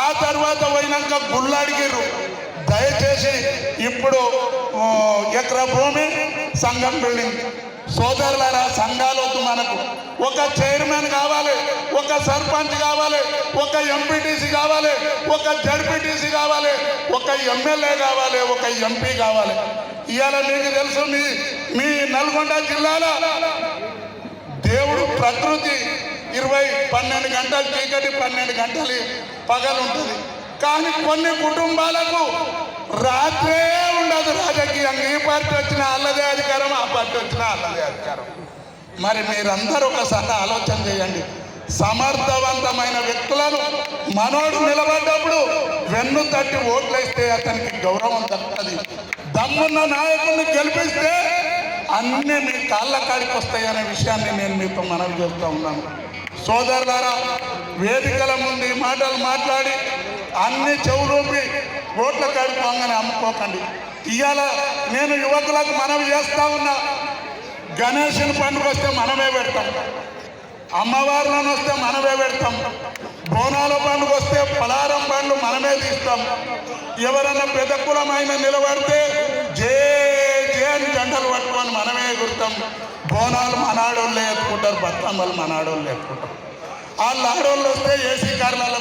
ఆ తర్వాత పోయినాక గుళ్ళు దయచేసి ఇప్పుడు ఆ, ఎకరా భూమి సంఘం బిల్డింగ్. సోదరులారా సంఘాలు వద్దు మనకు. ఒక చైర్మన్ కావాలి ఒక సర్పంచ్ కావాలి ఒక ఎంపీటీసీ కావాలి ఒక జడ్పీటీసీ కావాలి ఒక ఎమ్మెల్యే కావాలి ఒక ఎంపీ కావాలి. ఇవాళ మీకు తెలుసు మీ మీ నల్గొండ జిల్లాలో దేవుడు ప్రకృతి ఇరవై పన్నెండు గంటలు చీకటి పన్నెండు గంటలు పగలు ఉంటుంది కానీ కొన్ని కుటుంబాలకు రాత్రే ఉండదు. రాజకీయంగా ఈ పార్టీ వచ్చిన అల్లదే అధికారం ఆ పార్టీ వచ్చిన అల్లదే అధికారం. మరి మీరందరూ ఒకసారి ఆలోచన చేయండి. సమర్థవంతమైన వ్యక్తులను మనోడు నిలబడ్డప్పుడు వెన్ను తట్టి ఓట్లేస్తే అతనికి గౌరవం దక్కుతుంది. దమ్మున్న నాయకుడిని గెలిపిస్తే అన్నీ మీ కాళ్ళ కాడికి వస్తాయనే విషయాన్ని నేను మీతో మనవి చేస్తూ ఉన్నాను. సోదరులారా వేదికల ముందు ఈ మాటలు మాట్లాడి అన్ని చెవులూపి ఓట్ల కడుపుకోగానే అమ్ముకోకండి. ఇవాళ నేను యువకులకు మనవి చేస్తా ఉన్నా గణేషుని పండుగ వస్తే మనమే పెడతాం. అమ్మవారులను వస్తే మనమే పెడతాం. బోనాల పండుగ వస్తే పలారం పండు మనమే తీస్తాం. ఎవరన్నా పెద్ద కులమైన నిలబడితే జే జే అని జెండలు పట్టుకొని మనమే ఎగురుతాం. బోనాలు మనాడోళ్ళే ఎత్తుకుంటారు బతుకమ్మలు మనాడోళ్ళు ఎత్తుకుంటారు వాళ్ళు ఆడవాళ్ళు వస్తే ఏసీ కారణాలు